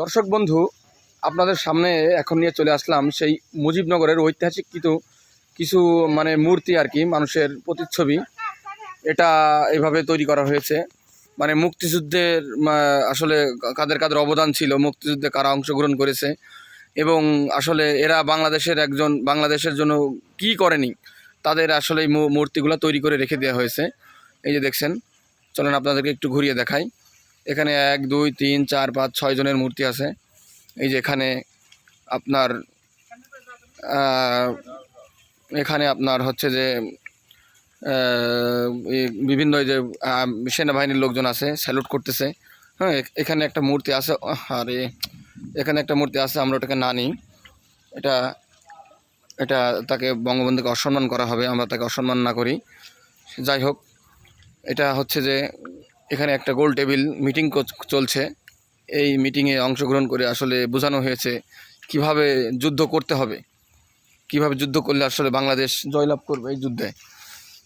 দর্শক বন্ধু, আপনাদের সামনে এখন নিয়ে চলে আসলাম সেই মুজিবনগরের ঐতিহাসিক কিন্তু কিছু মানে মূর্তি আর কি, মানুষের প্রতিচ্ছবি। এটা এভাবে তৈরি করা হয়েছে। মানে মুক্তিযুদ্ধের আসলে কাদের কাদের অবদান ছিল, মুক্তিযুদ্ধে কারা অংশগ্রহণ করেছে এবং আসলে এরা বাংলাদেশের একজন, বাংলাদেশের জন্য কি করেনি, তাদের আসলে এই মূর্তিগুলো তৈরি করে রেখে দেওয়া হয়েছে। এই যে দেখছেন, চলেন আপনাদেরকে একটু ঘুরিয়ে দেখাই। এখানে এক, দুই, তিন, চার, পাঁচ, ছয় জনের মূর্তি আছে। এই যে এখানে আপনার এখানে আপনার হচ্ছে যে বিভিন্ন যে সেনাবাহিনীর লোকজন আছে স্যালুট করতেছে। হ্যাঁ এখানে একটা মূর্তি আছে আরে এখানে একটা মূর্তি আছে, আমরা ওটাকে না নিই। এটা এটা তাকে বঙ্গবন্ধুকে অসম্মান করা হবে, আমরা তাকে অসম্মান না করি। যাই হোক, এটা হচ্ছে যে এখানে একটা গোল টেবিল মিটিং চলছে। এই মিটিংয়ে অংশগ্রহণ করে আসলে বোঝানো হয়েছে কীভাবে যুদ্ধ করতে হবে। কীভাবে যুদ্ধ করলে আসলে বাংলাদেশ জয়লাভ করবে এই যুদ্ধে।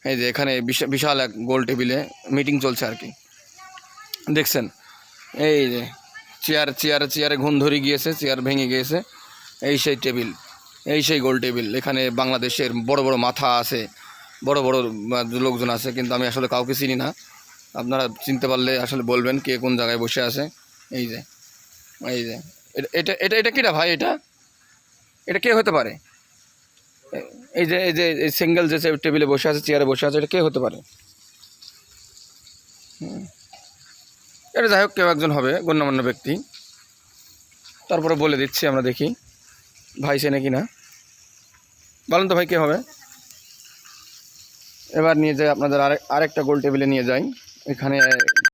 এই যে এখানে বিশা- বিশাল এক গোল টেবিলে মিটিং চলছে আর কি। দেখছেন? এই যে চেয়ার, চেয়ারে চেয়ারে ঘুম ধরে গিয়েছে, চেয়ার ভেঙে গিয়েছে। এই সেই টেবিল, এই সেই গোল টেবিল। এখানে বাংলাদেশের বড় বড় মাথা আছে, বড় বড় লোকজন আছে, কিন্তু আমি আসলে কাউকে চিনি না। আপনারা চিনতে পারলে আসলে বলবেন কে কোন জায়গায় বসে আছে। এই যে এই যে। এটা- এটা এটা কিটা ভাই এটা? এটা কে হতে পারে? এই যে এই যে সিঙ্গেল যে টেবিলে বসে আছে চেয়ারে বসে আছে, এটা কে হতে পারে। এটা যাই হোক, কেউ একজন হবে, গণ্যমান্য ব্যক্তি। তারপরে বলে দিচ্ছি আমরা দেখি, ভাই সে নাকি না? বলেন তো ভাই কে হবে? এবার নিয়ে যাই, আপনাদের আরেক আরেকটা গোল টেবিলে নিয়ে যাই। এখানে